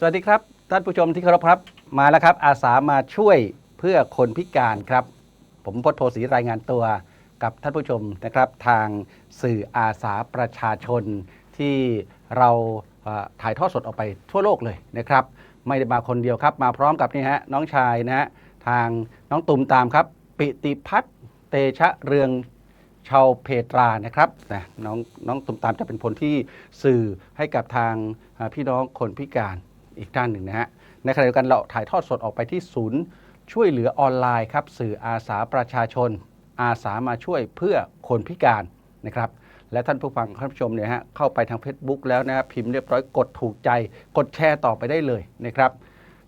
สวัสดีครับ ท่านผู้ชมที่เคารพครับมาแล้วครับ อาสามาช่วยเพื่อคนพิการครับ ผมพจน์โพสีรายงานตัวกับท่านผู้ชมนะครับ ทางสื่ออาสาประชาชนที่เราถ่ายทอดสดออกไปทั่วโลกเลยนะครับ ไม่ได้มาคนเดียวครับ มาพร้อมกับนี่ฮะน้องชายนะฮะทางน้องตุ่มตามครับ ปิติพัฒน์เตชะเรืองชาวเพตรานะครับนะน้องน้องตุ่มตามจะเป็นคนที่สื่อให้กับทางพี่น้องคนพิการ อีกด้านหนึ่งนะฮะในขณะเดียวกันเราถ่ายทอดสดออกไปที่ศูนย์ช่วยเหลือออนไลน์ครับสื่ออาสาประชาชน อาสามาช่วยเพื่อคนพิการนะครับและท่านผู้ฟังท่านผู้ชมเนี่ยฮะเข้าไปทาง Facebook แล้วนะครับพิมพ์เรียบร้อยกดถูกใจ กดแชร์ต่อไปได้เลยนะครับ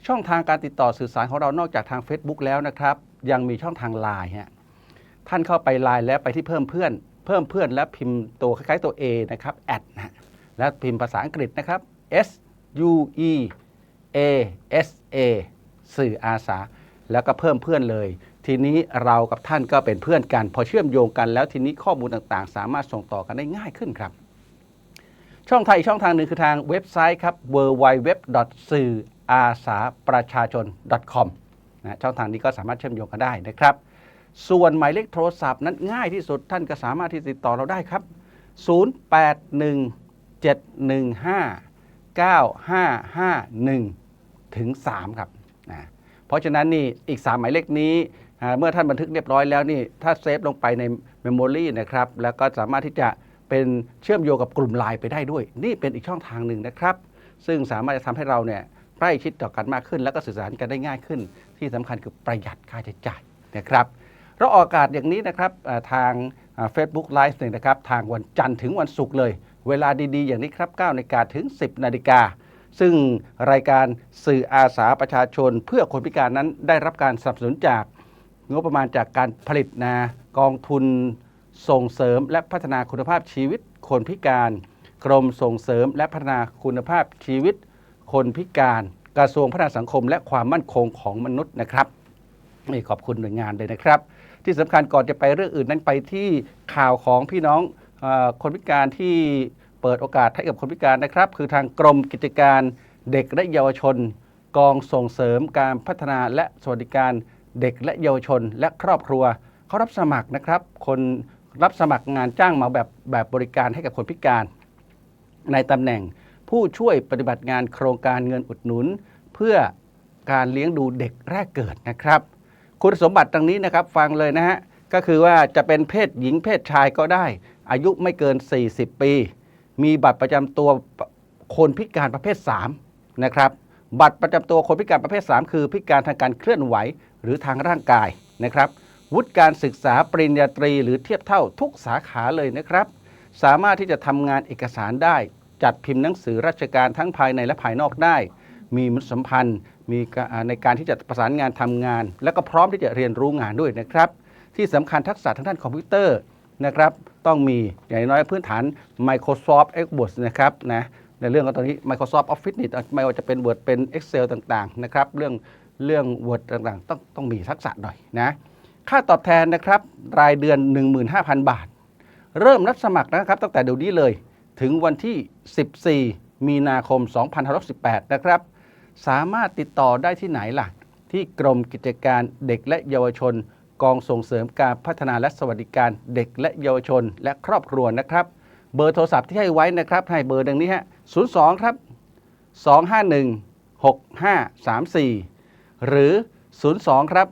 ช่องทางการติดต่อสื่อสารของเรานอกจากทาง Facebook แล้วนะครับยังมีช่องทางไลน์ฮะท่านเข้าไปไลน์แล้วไปที่เพิ่มเพื่อน เพิ่มเพื่อนแล้วพิมพ์ตัวคล้ายๆตัว A นะครับแอดนะฮะแล้วพิมพ์ภาษาอังกฤษนะครับ S U E A S A สื่ออาสา แล้วก็เพิ่มเพื่อนเลย ทีนี้เรากับท่านก็เป็นเพื่อนกัน พอเชื่อมโยงกันแล้วทีนี้ข้อมูลต่างๆ สามารถส่งต่อกันได้ง่ายขึ้นครับ ช่องทางอีกช่องทางหนึ่งคือทางเว็บไซต์ครับ w w w สื่ออาสาประชาชน .com นะช่องทางนี้ก็สามารถเชื่อมโยงกันได้นะครับ ส่วนหมายเลขโทรศัพท์นั้นง่ายที่สุดท่านก็สามารถที่ติดต่อเราได้ครับ 9551 ถึง 3 ครับนะเพราะฉะนั้นนี่อีก 3 หมายเลขนี้ เมื่อท่านบันทึกเรียบร้อยแล้วนี่ถ้าเซฟลงไปในเมมโมรีนะครับ แล้วก็สามารถที่จะเป็นเชื่อมโยงกับกลุ่มไลน์ไปได้ด้วย นี่เป็นอีกช่องทางหนึ่งนะครับ ซึ่งสามารถจะทำให้เราเนี่ยใกล้ชิดต่อกันมากขึ้น แล้วก็สื่อสารกันได้ง่ายขึ้น ที่สำคัญคือประหยัดค่าใช้จ่ายนะครับเราออกอากาศอย่างนี้นะครับทางเฟซบุ๊กไลฟ์เนี่ยนะครับ ทางวันจันทร์ถึงวันศุกร์เลย เวลาดีๆ อย่างนี้ครับ9นาฬิกาถึง 10นาฬิกาซึ่งรายการสื่ออาสาประชาชน เพื่อคนพิการนั้นได้รับการสนับสนุนจากงบประมาณจากการผลิตนะกองทุนส่งเสริมและพัฒนาคุณภาพชีวิตคนพิการ กรมส่งเสริมและพัฒนาคุณภาพชีวิต คนพิการ กระทรวงพัฒนาสังคม และความมั่นคงของมนุษย์นะครับนี่ขอบคุณหน่วยงานเลยนะครับ ที่สำคัญก่อนจะไปเรื่องอื่นนั้นไปที่ข่าวของพี่น้องอคนพิการที่ เปิดโอกาสให้กับคนพิการนะครับ คือทางกรมกิจการเด็กและเยาวชน กองส่งเสริมการพัฒนาและสวัสดิการเด็กและเยาวชน และครอบครัวเขารับสมัครนะครับ คนรับสมัครงานจ้างเหมาแบบแบบบริการให้กับคนพิการ ในตำแหน่งผู้ช่วยปฏิบัติงานโครงการเงินอุดหนุน เพื่อการเลี้ยงดูเด็กแรกเกิดนะครับ คุณสมบัติดังนี้นะครับฟังเลยนะฮะก็คือว่าจะเป็นเพศหญิงเพศชายก็ได้ อายุไม่เกิน 40 ปี มีบัตรประจำตัวคนพิการประเภท 3 นะครับ บัตรประจำตัวคนพิการประเภท 3 คือพิการทางการเคลื่อนไหวหรือทางร่างกายนะครับ วุฒิการศึกษาปริญญาตรีหรือเทียบเท่าทุกสาขาเลยนะครับ สามารถที่จะทำงานเอกสารได้ จัดพิมพ์หนังสือราชการทั้งภายในและภายนอกได้ มีมนุษยสัมพันธ์ มีในการที่จะประสานงานทำงาน และก็พร้อมที่จะเรียนรู้งานด้วยนะครับ ที่สำคัญทักษะทางด้านคอมพิวเตอร์นะครับ ต้องมีอย่างน้อยพื้นฐาน Microsoft Xbox นะครับนะในเรื่องของตอนนี้ Microsoft Office นี่ไม่ว่าจะเป็น Word เป็น Excel ต่างๆนะครับเรื่องเรื่อง Word ต่างๆ ต้องต้องมีทักษะหน่อยนะค่าตอบแทนนะครับรายเดือน 15,000 บาท เริ่มรับสมัครนะครับ ตั้งแต่เดี๋ยวนี้เลยถึงวันที่ 14 มีนาคม 2518 นะครับ สามารถติดต่อได้ที่ไหนล่ะ ที่กรมกิจการเด็กและเยาวชน กองส่งเสริมการพัฒนาและสวัสดิการเด็กและเยาวชนและครอบครัวนะครับ เบอร์โทรศัพท์ที่ให้ไว้นะครับให้เบอร์ดังนี้ฮะ02 ครับ 251 6534 หรือ 02 ครับ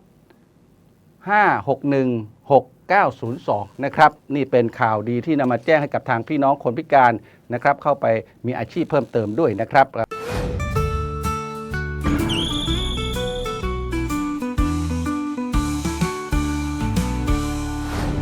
561 6902 นะครับนี่เป็นข่าวดีที่นำมาแจ้งให้กับทางพี่น้องคนพิการนะครับเข้าไปมีอาชีพเพิ่มเติมด้วยนะครับ